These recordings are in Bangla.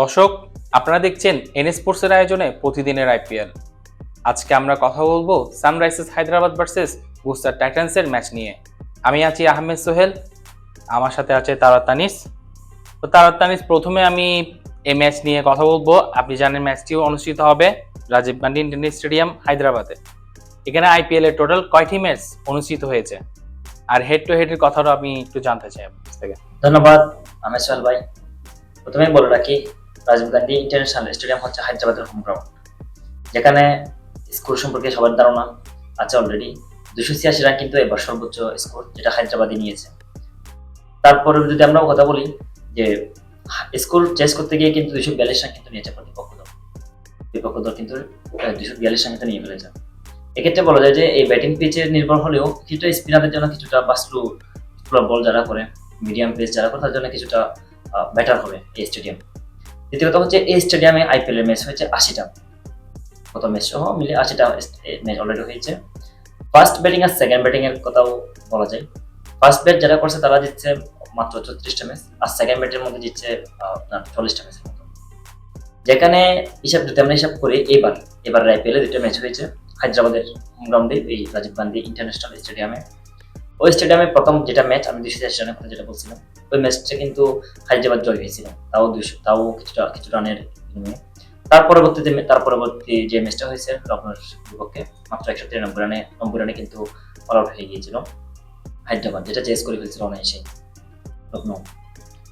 দর্শক, আপনারা দেখছেন এন স্পোর্টসের আয়োজনে প্রতিদিনের আইপিএল। আজকে আমরা কথা বলব সানরাইজার্স হায়দ্রাবাদ ভার্সেস গুজরাট টাইটান্সের ম্যাচ নিয়ে। আমি আছি আহমেদ সোহেল, আমার সাথে আছে তারা তানিস। তো তারা তানিস, প্রথমে আমি এই ম্যাচ নিয়ে কথা বলব। আপনি জানেন ম্যাচটিও অনুষ্ঠিত হবে রাজীব গান্ধী ইন্টারন্যাশনাল স্টেডিয়াম হায়দ্রাবাদে। এখানে আইপিএল এর টোটাল কয়টি ম্যাচ অনুষ্ঠিত হয়েছে? আর হেড টু হেডের কথাটা আমি একটু জানতে চাই আপনার থেকে। ধন্যবাদ আমের সোহেল ভাই। প্রথমে বলে রাখি রাজীব গান্ধী ইন্টারন্যাশনাল স্টেডিয়াম হচ্ছে হায়দ্রাবাদের হোম গ্রাউন্ড যেখানে স্কোর সম্পর্কে সবার ধারণা আছে অলরেডি দুশো ছিয়াশি রান কিন্তু এবার সর্বোচ্চ স্কোর যেটা হায়দ্রাবাদে নিয়েছে। তারপরে যদি আমরা কথা বলি যে স্কোর চেস করতে গিয়ে কিন্তু দুশো বিয়াল্লিশ রান কিন্তু নিয়েছে প্রতিপক্ষ দল। বিপক্ষ দল কিন্তু দুশো বিয়াল্লিশ রান কিন্তু নিয়ে ফেলেছে। এক্ষেত্রে বলা যায় যে, এই ব্যাটিং পিচে নির্ভর হলেও কিছুটা স্পিনারদের জন্য কিছুটা বা স্লো বল যারা করে মিডিয়াম পেস যারা করে তার জন্য কিছুটা বেটার হবে এই স্টেডিয়াম দ্বিতীয় কথা হচ্ছে এই স্টেডিয়ামে আইপিএল এর ম্যাচ হয়েছে আশিটা। কত ম্যাচ সহ মিলে আশিটা ম্যাচ অলরেডি হয়েছে। ফার্স্ট ব্যাটিং আর সেকেন্ড ব্যাটিং এর কথাও বলা যায়। ফার্স্ট ব্যাট যারা করছে তারা জিতছে মাত্র চৌত্রিশটা ম্যাচ আর সেকেন্ড ব্যাটের মধ্যে জিতছে আপনার চল্লিশটা ম্যাচের মতো। যেখানে হিসাব, যদি আমরা হিসাব করি, এবার এবার আইপিএল দুটো ম্যাচ হয়েছে। হায়দ্রাবাদের হোম গ্রাউন্ডে এই রাজীব গান্ধী ইন্টারন্যাশনাল স্টেডিয়ামে ওই স্টেডিয়ামে প্রথম যেটা ম্যাচ আমি দুশো চারশি রানের কথা যেটা বলছিলাম, ওই ম্যাচটা কিন্তু হায়দ্রাবাদ জয় হয়েছিল। তাও দুশো তাও কিছুটা কিছু রানের তার পরবর্তীতে তার পরবর্তী যে ম্যাচটা হয়েছে লখনৌর বিপক্ষে, মাত্র একশো তিরানব্বই রানে, নব্বই রানে কিন্তু অল আউট হয়ে গিয়েছিল হায়দ্রাবাদ, যেটা চেস করে ফেলছিল অনায়াসে লখনৌ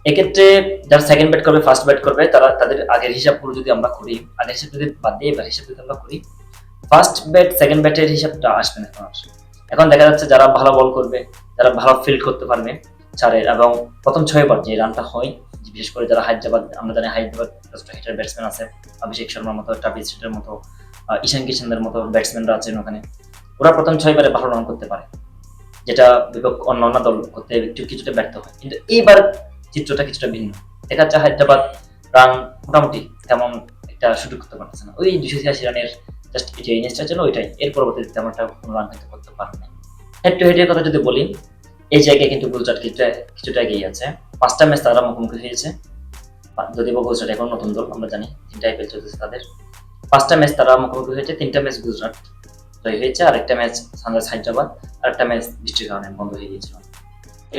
এক্ষেত্রে যারা সেকেন্ড ব্যাট করবে ফার্স্ট ব্যাট করবে, তারা তাদের আগের হিসাব হিসাবগুলো যদি আমরা করি, আগের হিসাব যদি বাদ দিয়ে এবার হিসাব যদি আমরা করি ফার্স্ট ব্যাট সেকেন্ড ব্যাটের হিসাবটা আসবে না আর। এখন দেখা যাচ্ছে যারা ভালো বল করবে, যারা ভালো ফিল্ড করতে পারবে চারের, এবং প্রথম ছয় বার যে রানটা হয়, বিশেষ করে যারা হায়দ্রাবাদ, আমরা জানি হায়দ্রাবাদ ব্যাটসম্যান আছে, অভিষেক শর্মার মতো টাপিস হিটের মতো ঈশান কিষানদের মতো ব্যাটসম্যানরা আছেন ওখানে। ওরা প্রথম ছয়বারে ভালো রান করতে পারে, যেটা বিপক্ষ অন্য অন্য দল করতে একটু কিছুটা ব্যর্থ হয়। কিন্তু এইবার চিত্রটা কিছুটা ভিন্ন। দেখা যাচ্ছে হায়দ্রাবাদ রান মোটামুটি তেমন একটা সুযোগ করতে পারতেছে না। ওই দুশো ছিয়াশি রানের জাস্ট যে ইনিংসটা ছিল ওইটাই। এর পরবর্তীতে তেমন একটা কোনো রান কিন্তু করতে পারে না। হেড টু হেডের কথা যদি বলি এই জায়গায় কিন্তু গুজরাট কিছুটা কিছুটা এগিয়ে আছে। পাঁচটা ম্যাচ তারা মুখোমুখি হয়েছে। যদিও বা গুজরাট এখন নতুন দল আমরা জানি তিনটা আইপিএল চলতেছে তাদের। পাঁচটা ম্যাচ তারা মুখোমুখি হয়েছে তিনটা ম্যাচ গুজরাট জয় হয়েছে আর একটা ম্যাচ সানরাইজ হায়দ্রাবাদ আর একটা ম্যাচ বৃষ্টির কারণে বন্ধ হয়ে গিয়েছিল।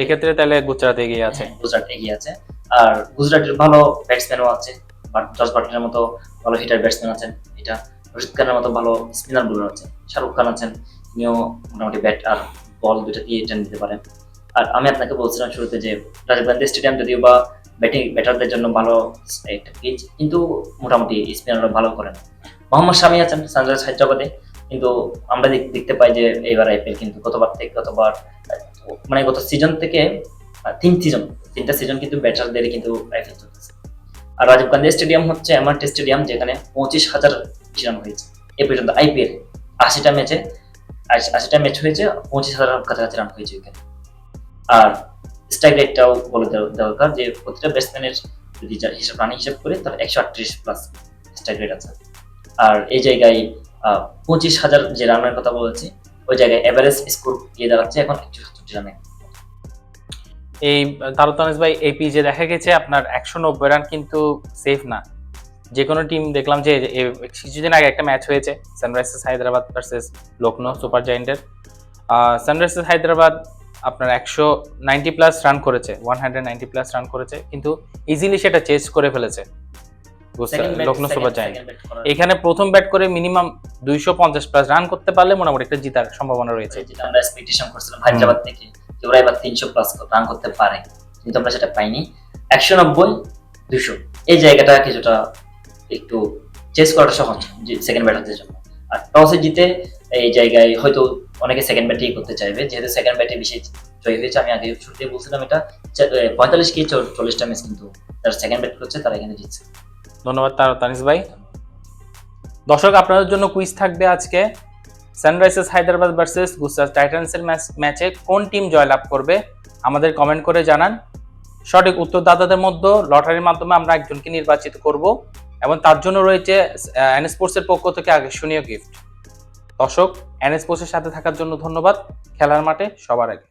এক্ষেত্রে তাহলে গুজরাট এগিয়ে আছে। গুজরাট এগিয়ে আছে। আর গুজরাটের ভালো ব্যাটসম্যানও আছে বাট জস বাটলের মতো ভালো হিটার ব্যাটসম্যান আছেন এটা রশিদ খানের মতো ভালো স্পিনার বোলার আছেন, শাহরুখ খান আছেন, তিনিও মোটামুটি ব্যাট আর বল দুটো দিয়ে টেন দিতে পারেন। আর আমি আপনাকে বলছিলাম শুরুতে যে রাজীব গান্ধী স্টেডিয়াম যদিও বা ব্যাটিং ব্যাটারদের জন্য ভালো একটা পিচ কিন্তু মোটামুটি স্পিনাররা ভালো করেন। মোহাম্মদ শামি আছেন সানরাইজ হায়দ্রাবাদে কিন্তু আমরা দেখ- দেখতে পাই যে এবার আইপিএল কিন্তু গতবার থেকে গতবার মানে গত সিজন থেকে তিন সিজন তিনটা সিজন কিন্তু ব্যাটারদের কিন্তু আইপিএল চলতেছে। আর রাজীব গান্ধী স্টেডিয়াম হচ্ছে এমন একটা স্টেডিয়াম, যেখানে পঁচিশ হাজার বেশি রান হয়েছে। এ পর্যন্ত আইপিএল আশিটা ম্যাচে আশিটা ম্যাচ হয়েছে, পঁচিশ হাজার কাছাকাছি রান হয়েছে ওইখানে আর স্ট্রাইক রেটটাও বলে দেওয়া দরকার যে প্রতিটা ব্যাটসম্যানের যদি হিসাব রান হিসাব করে তার একশো আটত্রিশ প্লাস স্ট্রাইক রেট আছে। আর এই জায়গায় পঁচিশ হাজার যে রানের কথা বলেছি, ওই জায়গায় এভারেজ স্কোর গিয়ে দাঁড়াচ্ছে এখন একশো সাতষট্টি রানে এই তারতানিস ভাই এই পিচে দেখা গেছে আপনার একশো নব্বই রান কিন্তু সেফ না। যে কোনো টিম দেখলাম যে কিছুদিন আগে একটা ম্যাচ হয়েছে Sunrisers Hyderabad versus Lucknow super জায়েন্টের Sunrisers Hyderabad আপনার একশো নাইনটি প্লাস রান করেছে one hundred ninety plus run করেছে কিন্তু ইজিলি সেটা চেস করে ফেলেছে। লখনৌ সুপার জায়েন্ট এখানে প্রথম ব্যাট করে মিনিমাম দুইশো পঞ্চাশ প্লাস রান করতে পারলে মোটামুটি একটা জিতার সম্ভাবনা রয়েছে। আমরা এক্সপেকটেশন করছিলাম হায়দ্রাবাদ থেকে। যে ওরা তিনশো প্লাস রান করতে পারে। কিন্তু আমরা সেটা পাইনি। একশো নব্বই দুশো এই জায়গাটা কিছুটা একটু চেস করাটা সহজ সেকেন্ড ব্যাটারদের জন্য। আর টসে জিতে এই জায়গায় হয়তো অনেকে সেকেন্ড ব্যাটেই করতে চাইবে। যেহেতু সেকেন্ড ব্যাটে বেশি জয় হয়েছে, আমি আগে শুরুতে বলছিলাম এটা। পঁয়তাল্লিশ কি চল্লিশটা ম্যাচ কিন্তু যারা সেকেন্ড ব্যাট করছে, তারা এখানে জিতছে। ধন্যবাদ তার তানিস ভাই। দর্শক, আপনাদের জন্য কুইজ থাকবে আজকে। সানরাইজার্স হায়দ্রাবাদ ভার্সেস গুজরাট টাইটান্সের ম্যাচ, ম্যাচে কোন টিম জয়লাভ করবে? আমাদের কমেন্ট করে জানান। সঠিক উত্তরদাতাদের মধ্যে লটারির মাধ্যমে আমরা একজনকে নির্বাচিত করব এবং তার জন্য রয়েছে এন স্পোর্টসের পক্ষ থেকে আকর্ষণীয় গিফট দর্শক এন স্পোর্টসের সাথে থাকার জন্য ধন্যবাদ। খেলার মাঠে সবার আগে।